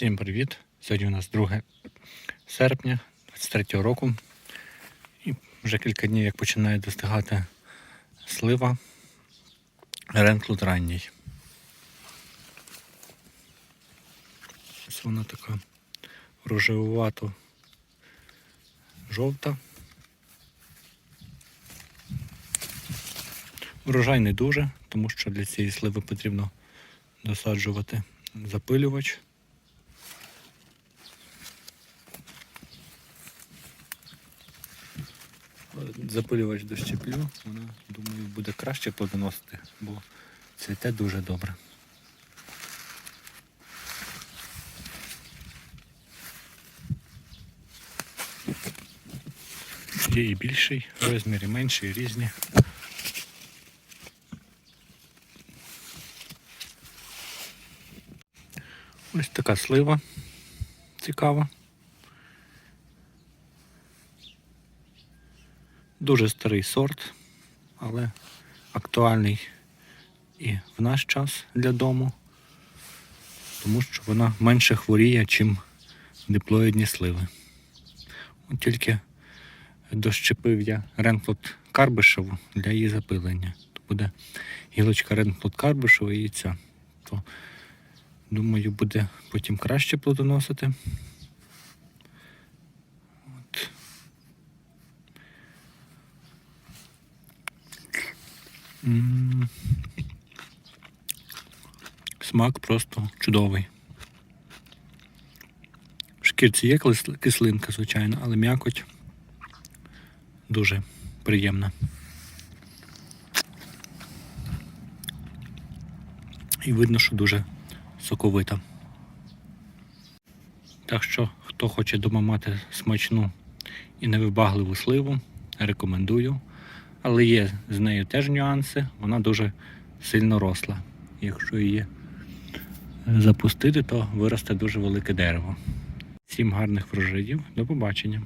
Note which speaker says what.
Speaker 1: Всім привіт! Сьогодні у нас 2 серпня 23 року. І вже кілька днів як починає достигати слива Ренклуд ранній. Ось вона така рожевувато жовта. Урожай не дуже, тому що для цієї сливи потрібно досаджувати запилювач. Запилювач дощеплю, вона, думаю, буде краще плодоносити, бо цвіте дуже добре. Є і більший розмір, і менший, і різні. Ось така слива цікава. Дуже старий сорт, але актуальний і в наш час для дому, тому що вона менше хворіє, чим диплоїдні сливи. От тільки дощепив я Ренфлот Карбишеву для її запилення. То буде гілочка Ренфлот Карбишева і ця. То, думаю, буде потім краще плодоносити. От. Смак просто чудовий. В шкірці є кислинка, звичайно, але м'якоть дуже приємна. І видно, що дуже соковита. Так що, хто хоче дома мати смачну і невибагливу сливу, рекомендую. Але є з нею теж нюанси, вона дуже сильно росла. Якщо її запустити, то виросте дуже велике дерево. Всім гарних врожаїв, до побачення.